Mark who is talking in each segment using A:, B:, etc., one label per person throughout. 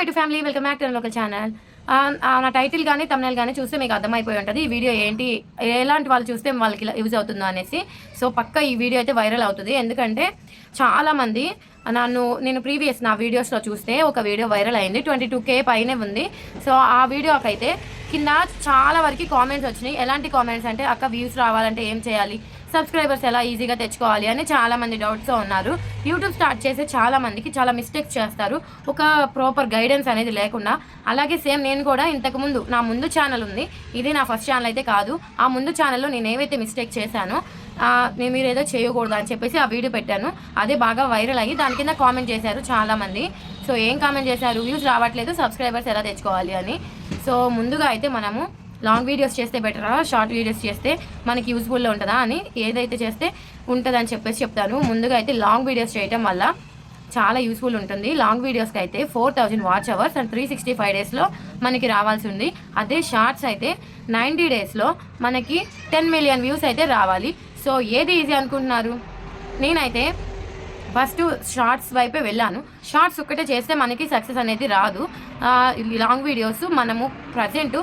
A: hi to family welcome back to local channel నా title కానీ తమిళ కానీ చూస్తే మీకు అర్థమైపోయి ఉంటుంది ఈ వీడియో ఏంటి ఎలాంటి వాళ్ళు చూస్తే వాళ్ళకి యూజ్ అవుతుందో అనేసి సో పక్క ఈ వీడియో అయితే వైరల్ అవుతుంది ఎందుకంటే చాలామంది నన్ను నేను ప్రీవియస్ నా వీడియోస్లో చూస్తే ఒక వీడియో వైరల్ అయింది ట్వంటీ టూ కే పైనే ఉంది సో ఆ వీడియోకైతే కింద చాలా వరకు కామెంట్స్ వచ్చినాయి ఎలాంటి కామెంట్స్ అంటే అక్క వ్యూస్ రావాలంటే ఏం చేయాలి సబ్స్క్రైబర్స్ ఎలా ఈజీగా తెచ్చుకోవాలి అని చాలామంది డౌట్స్ ఉన్నారు యూట్యూబ్ స్టార్ట్ చేసే చాలామందికి చాలా మిస్టేక్స్ చేస్తారు ఒక ప్రాపర్ గైడెన్స్ అనేది లేకుండా అలాగే సేమ్ నేను కూడా ఇంతకుముందు నా ముందు ఛానల్ ఉంది ఇది నా ఫస్ట్ ఛానల్ అయితే కాదు ఆ ముందు ఛానల్లో నేను ఏవైతే మిస్టేక్ చేశానో నేను మీరు ఏదో చేయకూడదు అని చెప్పేసి ఆ వీడియో పెట్టాను అదే బాగా వైరల్ అయ్యి దాని కింద కామెంట్ చేశారు చాలామంది సో ఏం కామెంట్ చేశారు వ్యూస్ రావట్లేదు సబ్స్క్రైబర్స్ ఎలా తెచ్చుకోవాలి అని సో ముందుగా అయితే మనము లాంగ్ వీడియోస్ చేస్తే బెటరా షార్ట్ వీడియోస్ చేస్తే మనకి యూజ్ఫుల్లో ఉంటుందా అని ఏదైతే చేస్తే ఉంటుందని చెప్పేసి చెప్తాను ముందుగా అయితే లాంగ్ వీడియోస్ చేయటం వల్ల చాలా యూస్ఫుల్ ఉంటుంది లాంగ్ వీడియోస్కి అయితే four thousand watch hours and three sixty five డేస్లో మనకి రావాల్సి ఉంది అదే షార్ట్స్ అయితే నైంటీ డేస్లో మనకి టెన్ మిలియన్ వ్యూస్ అయితే రావాలి సో ఏది ఈజీ అనుకుంటున్నారు నేనైతే ఫస్ట్ షార్ట్స్ వైపే వెళ్ళాను షార్ట్స్ ఒక్కటే చేస్తే మనకి సక్సెస్ అనేది రాదు లాంగ్ వీడియోస్ మనము ప్రజెంట్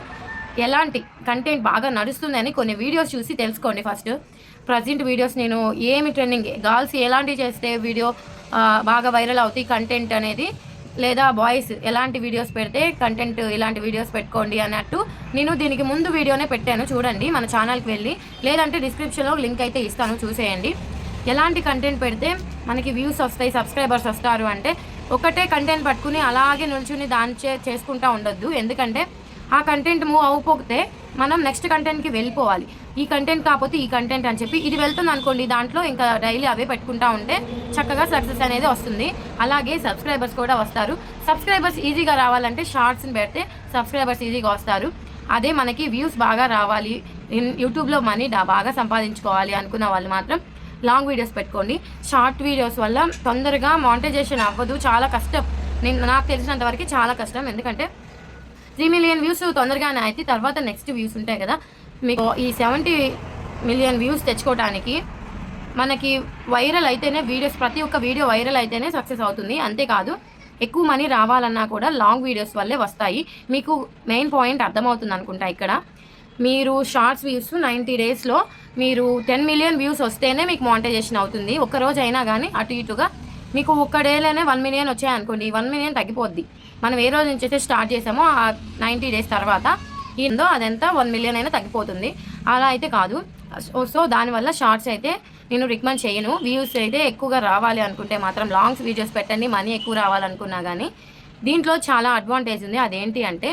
A: ఎలాంటి కంటెంట్ బాగా నడుస్తుందని కొన్ని వీడియోస్ చూసి తెలుసుకోండి ఫస్ట్ ప్రజెంట్ వీడియోస్ నేను ఏమి ట్రెండింగ్ గర్ల్స్ ఎలాంటివి చేస్తే వీడియో బాగా వైరల్ అవుతాయి కంటెంట్ అనేది లేదా బాయ్స్ ఎలాంటి వీడియోస్ పెడితే కంటెంట్ ఇలాంటి వీడియోస్ పెట్టుకోండి అన్నట్టు నేను దీనికి ముందు వీడియోనే పెట్టాను చూడండి మన ఛానల్కి వెళ్ళి లేదంటే డిస్క్రిప్షన్లో లింక్ అయితే ఇస్తాను చూసేయండి ఎలాంటి కంటెంట్ పెడితే మనకి వ్యూస్ వస్తాయి సబ్స్క్రైబర్స్ వస్తారు అంటే ఒకటే కంటెంట్ పట్టుకుని అలాగే నిల్చుని దాని చే చేసుకుంటూ ఉండొద్దు ఎందుకంటే ఆ కంటెంట్ మూవ్ అవ్వకపోతే మనం నెక్స్ట్ కంటెంట్కి వెళ్ళిపోవాలి ఈ కంటెంట్ కాకపోతే ఈ కంటెంట్ అని చెప్పి ఇది వెళ్తుంది అనుకోండి దాంట్లో ఇంకా డైలీ అవే పెట్టుకుంటా ఉంటే చక్కగా సక్సెస్ అనేది వస్తుంది అలాగే సబ్స్క్రైబర్స్ కూడా వస్తారు సబ్స్క్రైబర్స్ ఈజీగా రావాలంటే షార్ట్స్ని పెడితే సబ్స్క్రైబర్స్ ఈజీగా వస్తారు అదే మనకి వ్యూస్ బాగా రావాలి యూట్యూబ్లో మనీ బాగా సంపాదించుకోవాలి అనుకున్న వాళ్ళు మాత్రం లాంగ్ వీడియోస్ పెట్టుకోండి షార్ట్ వీడియోస్ వల్ల తొందరగా మానిటైజేషన్ అవ్వదు చాలా కష్టం నేను నాకు తెలిసినంత వరకు చాలా కష్టం ఎందుకంటే త్రీ మిలియన్ వ్యూస్ తొందరగానే అయితే తర్వాత నెక్స్ట్ వ్యూస్ ఉంటాయి కదా మీకు ఈ సెవెంటీ మిలియన్ వ్యూస్ తెచ్చుకోవడానికి మనకి వైరల్ అయితేనే వీడియోస్ ప్రతి ఒక్క వీడియో వైరల్ అయితేనే సక్సెస్ అవుతుంది అంతేకాదు ఎక్కువ మనీ రావాలన్నా కూడా లాంగ్ వీడియోస్ వల్లే వస్తాయి మీకు మెయిన్ పాయింట్ అర్థమవుతుంది అనుకుంటా ఇక్కడ మీరు షార్ట్స్ వ్యూస్ నైంటీ డేస్లో మీరు టెన్ మిలియన్ వ్యూస్ వస్తేనే మీకు మానిటైజేషన్ అవుతుంది రోజు అయినా కానీ అటు ఇటుగా మీకు ఒక్క డేలోనే వన్ మిలియన్ వచ్చాయనుకోండి వన్ మిలియన్ తగ్గిపోద్ది మనం ఏ రోజు నుంచి అయితే స్టార్ట్ చేసామో ఆ నైంటీ డేస్ తర్వాత ఏందో అదంతా వన్ మిలియన్ అయినా తగ్గిపోతుంది అలా అయితే కాదు సో దానివల్ల షార్ట్స్ అయితే నేను రికమెండ్ చేయను వ్యూస్ అయితే ఎక్కువగా రావాలి అనుకుంటే మాత్రం లాంగ్స్ వీడియోస్ పెట్టండి మనీ ఎక్కువ రావాలనుకున్నా కానీ దీంట్లో చాలా అడ్వాంటేజ్ ఉంది అదేంటి అంటే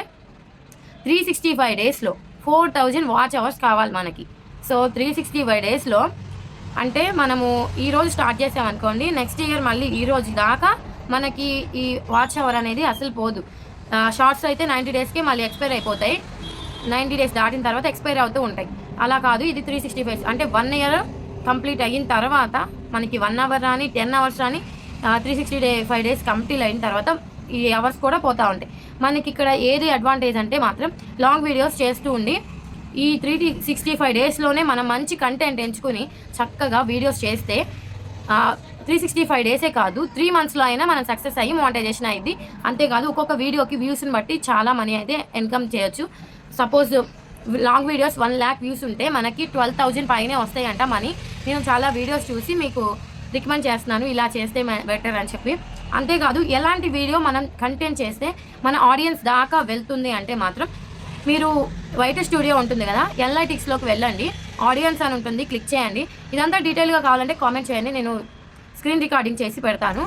A: త్రీ సిక్స్టీ ఫైవ్ డేస్లో ఫోర్ థౌజండ్ వాచ్ అవర్స్ కావాలి మనకి సో త్రీ సిక్స్టీ ఫైవ్ డేస్లో అంటే మనము ఈరోజు స్టార్ట్ చేసామనుకోండి నెక్స్ట్ ఇయర్ మళ్ళీ ఈ రోజు దాకా మనకి ఈ వాచ్ అవర్ అనేది అసలు పోదు షార్ట్స్ అయితే నైంటీ డేస్కి మళ్ళీ ఎక్స్పైర్ అయిపోతాయి నైంటీ డేస్ దాటిన తర్వాత ఎక్స్పైర్ అవుతూ ఉంటాయి అలా కాదు ఇది త్రీ సిక్స్టీ ఫైవ్ అంటే వన్ ఇయర్ కంప్లీట్ అయిన తర్వాత మనకి వన్ అవర్ రాని టెన్ అవర్స్ రాని three sixty day five days complete అయిన తర్వాత ఈ అవర్స్ కూడా పోతూ ఉంటాయి మనకి ఇక్కడ ఏది అడ్వాంటేజ్ అంటే మాత్రం లాంగ్ వీడియోస్ చేస్తూ ఉండి ఈ త్రీ సిక్స్టీ ఫైవ్ డేస్లోనే మనం మంచి కంటెంట్ ఎంచుకుని చక్కగా వీడియోస్ చేస్తే త్రీ సిక్స్టీ ఫైవ్ డేసే కాదు త్రీ మంత్స్లో అయినా మనం సక్సెస్ అయ్యి మోనిటైజేషన్ అయ్యింది అంతేకాదు ఒక్కొక్క వీడియోకి వ్యూస్ని బట్టి చాలా మనీ అయితే ఇన్కమ్ చేయొచ్చు suppose long videos one lakh views ఉంటే మనకి ట్వెల్వ్ థౌజండ్ పైనే వస్తాయంట మనీ నేను చాలా వీడియోస్ చూసి మీకు రికమెండ్ చేస్తున్నాను ఇలా చేస్తే బెటర్ అని చెప్పి అంతేకాదు ఎలాంటి వీడియో మనం కంటెంట్ చేస్తే మన ఆడియన్స్ దాకా వెళ్తుంది అంటే మాత్రం మీరు వైట్ స్టూడియో ఉంటుంది కదా ఎల్ఐటిక్స్లోకి వెళ్ళండి ఆడియన్స్ అని ఉంటుంది క్లిక్ చేయండి ఇదంతా డీటెయిల్గా కావాలంటే కామెంట్ చేయండి నేను స్క్రీన్ రికార్డింగ్ చేసి పెడతాను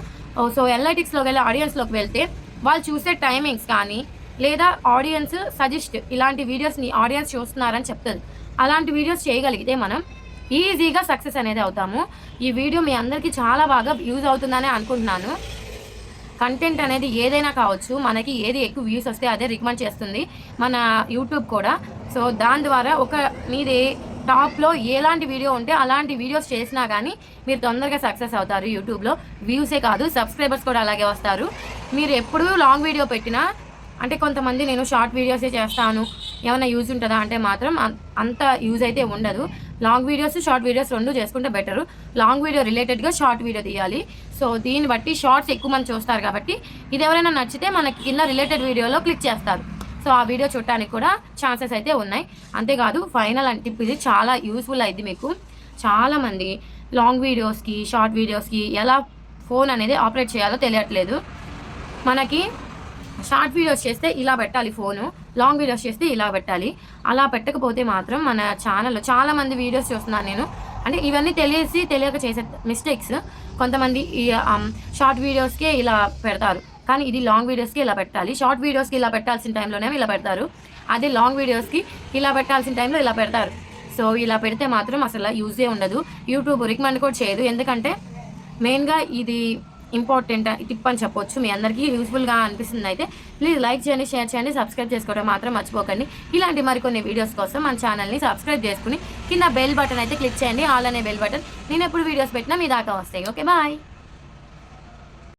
A: సో ఎల్ఐటిక్స్లోకి వెళ్ళి ఆడియన్స్లోకి వెళ్తే వాళ్ళు చూసే టైమింగ్స్ కానీ లేదా ఆడియన్స్ సజెస్ట్ ఇలాంటి వీడియోస్ని ఆడియన్స్ చూస్తున్నారని చెప్తుంది అలాంటి వీడియోస్ చేయగలిగితే మనం ఈజీగా సక్సెస్ అనేది అవుతాము ఈ వీడియో మీ అందరికీ చాలా బాగా యూజ్ అవుతుందని అనుకుంటున్నాను కంటెంట్ అనేది ఏదైనా కావచ్చు మనకి ఏది ఎక్కువ వ్యూస్ వస్తే అదే రికమెండ్ చేస్తుంది మన యూట్యూబ్ కూడా సో దాని ద్వారా ఒక మీది టాప్లో ఎలాంటి వీడియో ఉంటే అలాంటి వీడియోస్ చేసినా కానీ మీరు తొందరగా సక్సెస్ అవుతారు యూట్యూబ్లో వ్యూసే కాదు సబ్స్క్రైబర్స్ కూడా అలాగే వస్తారు మీరు ఎప్పుడూ లాంగ్ వీడియో పెట్టినా అంటే కొంతమంది నేను షార్ట్ వీడియోసే చేస్తాను ఏమైనా యూజ్ ఉంటుందా అంటే మాత్రం అంత యూజ్ అయితే ఉండదు లాంగ్ వీడియోస్ షార్ట్ వీడియోస్ రెండు చేసుకుంటే బెటరు లాంగ్ వీడియో రిలేటెడ్గా షార్ట్ వీడియో తీయాలి సో దీన్ని బట్టి షార్ట్స్ ఎక్కువ మంది చూస్తారు కాబట్టి ఇది ఎవరైనా నచ్చితే మనకి కింద రిలేటెడ్ వీడియోలో క్లిక్ చేస్తారు సో ఆ వీడియో చూడటానికి కూడా ఛాన్సెస్ అయితే ఉన్నాయి అంతేకాదు ఫైనల్ అంటే ఇది చాలా యూస్ఫుల్ అయింది మీకు చాలామంది లాంగ్ వీడియోస్కి షార్ట్ వీడియోస్కి ఎలా ఫోన్ అనేది ఆపరేట్ చేయాలో తెలియట్లేదు మనకి షార్ట్ వీడియోస్ చేస్తే ఇలా పెట్టాలి ఫోను లాంగ్ వీడియోస్ చేస్తే ఇలా పెట్టాలి అలా పెట్టకపోతే మాత్రం మన ఛానల్లో చాలామంది వీడియోస్ చూస్తున్నాను నేను అంటే ఇవన్నీ తెలియసి తెలియక చేసే మిస్టేక్స్ కొంతమంది షార్ట్ వీడియోస్కే um, ఇలా పెడతారు కానీ ఇది లాంగ్ వీడియోస్కి ఇలా పెట్టాలి షార్ట్ వీడియోస్కి ఇలా పెట్టాల్సిన టైంలోనే ఇలా పెడతారు అదే లాంగ్ వీడియోస్కి ఇలా పెట్టాల్సిన టైంలో ఇలా పెడతారు సో ఇలా పెడితే మాత్రం అసలు యూజే ఉండదు యూట్యూబ్ రికమెండ్ కూడా చేయదు ఎందుకంటే మెయిన్గా ఇది ఇంపార్టెంట్ టిప్ అని చెప్పొచ్చు మీ అందరికీ యూజ్ఫుల్గా అనిపిస్తుంది అయితే ప్లీజ్ లైక్ చేయండి షేర్ చేయండి సబ్స్క్రైబ్ చేసుకోవడం మాత్రం మర్చిపోకండి ఇలాంటి మరికొన్ని వీడియోస్ కోసం మన ఛానల్ని సబ్స్క్రైబ్ చేసుకుని కింద బెల్ బటన్ అయితే క్లిక్ చేయండి ఆల్ అనే బెల్ బటన్ నేను ఎప్పుడు వీడియోస్ పెట్టినా మీ దాకా వస్తాయి ఓకే బాయ్